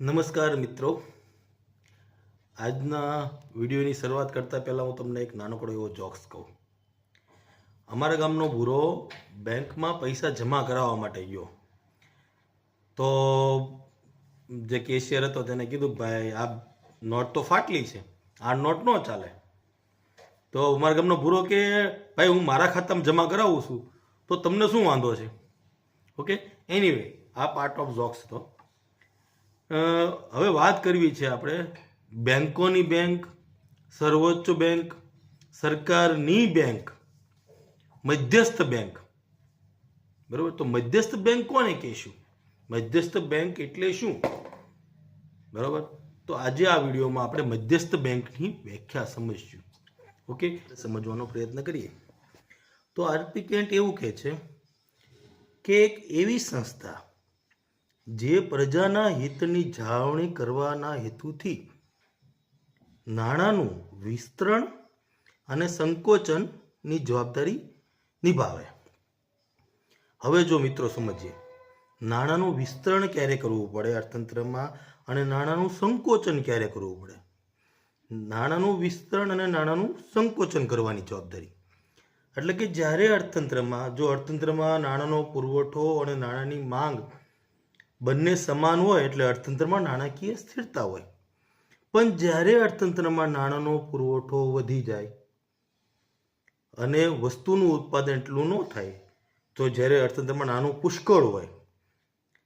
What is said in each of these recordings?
નમસ્કાર મિત્રો. આજના વિડીયોની શરૂઆત કરતાં પહેલાં હું તમને એક નાનકડો એવો જોક્સ કહું. અમારા ગામનો ભૂરો બેંકમાં પૈસા જમા કરાવવા માટે ગયો. તો જે કેશિયર હતો તેને કીધું ભાઈ, આ નોટ તો ફાટલી છે, આ નોટ ન ચાલે. તો અમારા ગામનો ભૂરો કે, ભાઈ, હું મારા ખાતામાં જમા કરાવું છું, તો તમને શું વાંધો છે? ઓકે એનીવે આ પાર્ટ ઓફ જોક્સ હતો. હવે વાત કરવી છે આપણે. બેંકોની બેંક, સર્વોચ્ચ બેંક, સરકારની બેંક, મધ્યસ્થ બેંક. બરાબર? તો મધ્યસ્થ બેંક કોને કહેશું? મધ્યસ્થ બેંક એટલે શું? બરાબર? તો આજે આ વિડીયોમાં આપણે મધ્યસ્થ બેંકની વ્યાખ્યા સમજશું. ઓકે? સમજવાનો પ્રયત્ન કરીએ. તો આરપી કેન્ટ એવું કહે છે કે એક એવી સંસ્થા જે પ્રજાના હિતની જાળવણી કરવાના હેતુથી નાણાંનું વિસ્તરણ અને સંકોચનની જવાબદારી નિભાવે. હવે જો મિત્રો સમજીએ, નાણાંનું વિસ્તરણ ક્યારે કરવું પડે અર્થતંત્રમાં અને નાણાંનું સંકોચન ક્યારે કરવું પડે? નાણાંનું વિસ્તરણ અને નાણાંનું સંકોચન કરવાની જવાબદારી. એટલે કે જ્યારે અર્થતંત્રમાં, જો અર્થતંત્રમાં નાણાંનો પુરવઠો અને નાણાંની માંગ બંને સમાન હોય એટલે અર્થતંત્રમાં નાણાકીય સ્થિરતા હોય. પણ જ્યારે અર્થતંત્રમાં નાણાંનો પુરવઠો વધી જાય અને વસ્તુનું ઉત્પાદન એટલું ન થાય, તો જ્યારે અર્થતંત્રમાં નાણું પુષ્કળ હોય,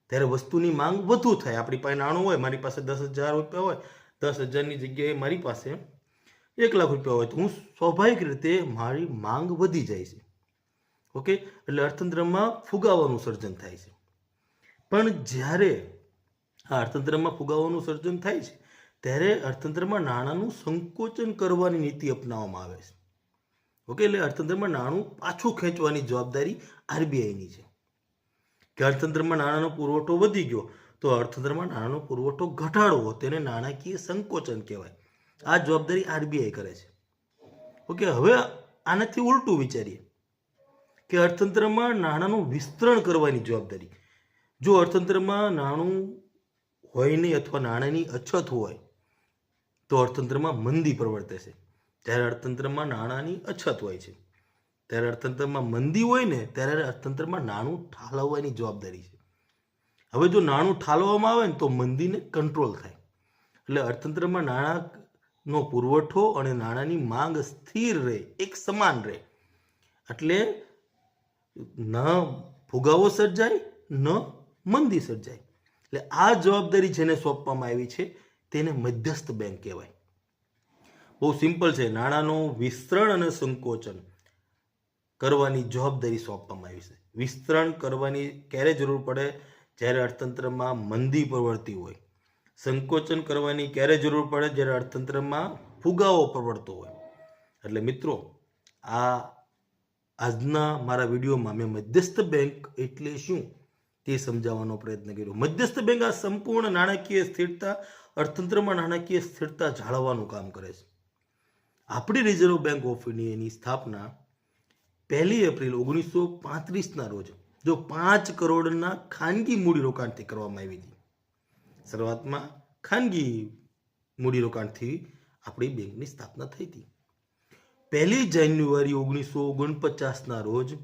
ત્યારે વસ્તુની માંગ વધુ થાય. આપણી પાસે નાણું હોય, મારી પાસે દસ હજાર રૂપિયા હોય, દસ હજારની જગ્યાએ મારી પાસે એક લાખ રૂપિયા હોય, તો હું સ્વાભાવિક રીતે મારી માંગ વધી જાય છે. ઓકે? એટલે અર્થતંત્રમાં ફુગાવાનું સર્જન થાય છે. પણ જ્યારે આ અર્થતંત્રમાં ફુગાવાનું સર્જન થાય છે, ત્યારે અર્થતંત્રમાં નાણાંનું સંકોચન કરવાની નીતિ અપનાવવામાં આવે છે. ઓકે, એટલે અર્થતંત્રમાં નાણું પાછું ખેંચવાની જવાબદારી આરબીઆઈની છે. કે અર્થતંત્રમાં નાણાંનો પુરવઠો વધી ગયો, તો અર્થતંત્રમાં નાણાંનો પુરવઠો ઘટાડવો, તેને નાણાકીય સંકોચન કહેવાય. આ જવાબદારી આરબીઆઈ કરે છે. ઓકે, હવે આનાથી ઉલટું વિચારીએ કે અર્થતંત્રમાં નાણાંનું વિસ્તરણ કરવાની જવાબદારી જો અર્થતંત્રમાં નાણું હોય નહીં અથવા નાણાંની અછત હોય, તો અર્થતંત્રમાં મંદી પ્રવર્તે છે. ત્યારે અર્થતંત્રમાં નાણાંની અછત હોય છે. ત્યારે અર્થતંત્રમાં મંદી હોય ને, ત્યારે અર્થતંત્રમાં નાણું ઠાલવવાની જવાબદારી છે. હવે જો નાણું ઠાલવવામાં આવે ને, તો મંદીને કંટ્રોલ થાય. એટલે અર્થતંત્રમાં નાણાંનો પુરવઠો અને નાણાંની માંગ સ્થિર રહે, એક સમાન રહે. એટલે ન ફુગાવો સર્જાય, ન મંદી સર્જાય. એટલે આ જવાબદારી જેને સોંપવામાં આવી છે, તેને મધ્યસ્થ બેંક કહેવાય. બહુ સિમ્પલ છે. નાણાંનું વિસ્તરણ અને સંકોચન કરવાની જવાબદારી સોંપવામાં આવી છે. વિસ્તરણ કરવાની ક્યારે જરૂર પડે? જ્યારે અર્થતંત્રમાં મંદી પ્રવર્તી હોય. સંકોચન કરવાની ક્યારે જરૂર પડે? જ્યારે અર્થતંત્રમાં ફુગાવો પ્રવર્તતો હોય. એટલે મિત્રો, આ આજના મારા વિડીયોમાં મેં મધ્યસ્થ બેંક એટલે શું? તે સમજાવવાનો પ્રયત્ન કર્યો. મધ્યસ્થ બેંક આ સંપૂર્ણ નાણાકીય સ્થિરતા, અર્થતંત્રમાં નાણાકીય સ્થિરતા જાળવવાનું કામ કરે છે. આપણી રિઝર્વ બેંક ઓફ ઇન્ડિયાની સ્થાપના પહેલી એપ્રિલ ઓગણીસો પાંત્રીસના રોજ, જો પાંચ કરોડના ખાનગી મૂડીરોકાણથી કરવામાં આવી હતી. શરૂઆતમાં ખાનગી મૂડીરોકાણથી આપણી બેંકની સ્થાપના થઈ હતી. પહેલી જાન્યુઆરી ઓગણીસો ઓગણપચાસના રોજ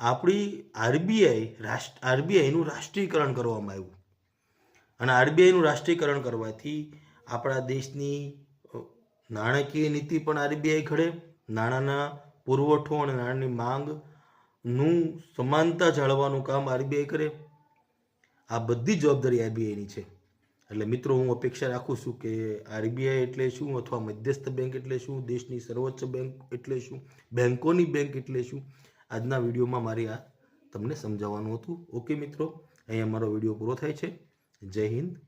આપણી આરબીઆઈ રાષ્ટ્ર આરબીઆઈનું રાષ્ટ્રીયકરણ કરવામાં આવ્યું. અને આરબીઆઈનું રાષ્ટ્રીયકરણ કરવાથી આપણા દેશની નાણાકીય નીતિ પણ આરબીઆઈ ઘડે, નાણાંના પુરવઠો અને નાણાંની માંગનું સમાનતા જાળવવાનું કામ આરબીઆઈ કરે. આ બધી જવાબદારી આરબીઆઈની છે. એટલે મિત્રો, હું અપેક્ષા રાખું છું કે આરબીઆઈ એટલે શું અથવા મધ્યસ્થ બેંક એટલે શું, દેશની સર્વોચ્ચ બેંક એટલે શું, બેંકોની બેંક એટલે શું આજના વિડીયોમાં મારી આ તમને સમજાવવાનું હતું. ઓકે મિત્રો, અહીંયા મારો વીડિયો પૂરો થાય છે. જય હિન્દ.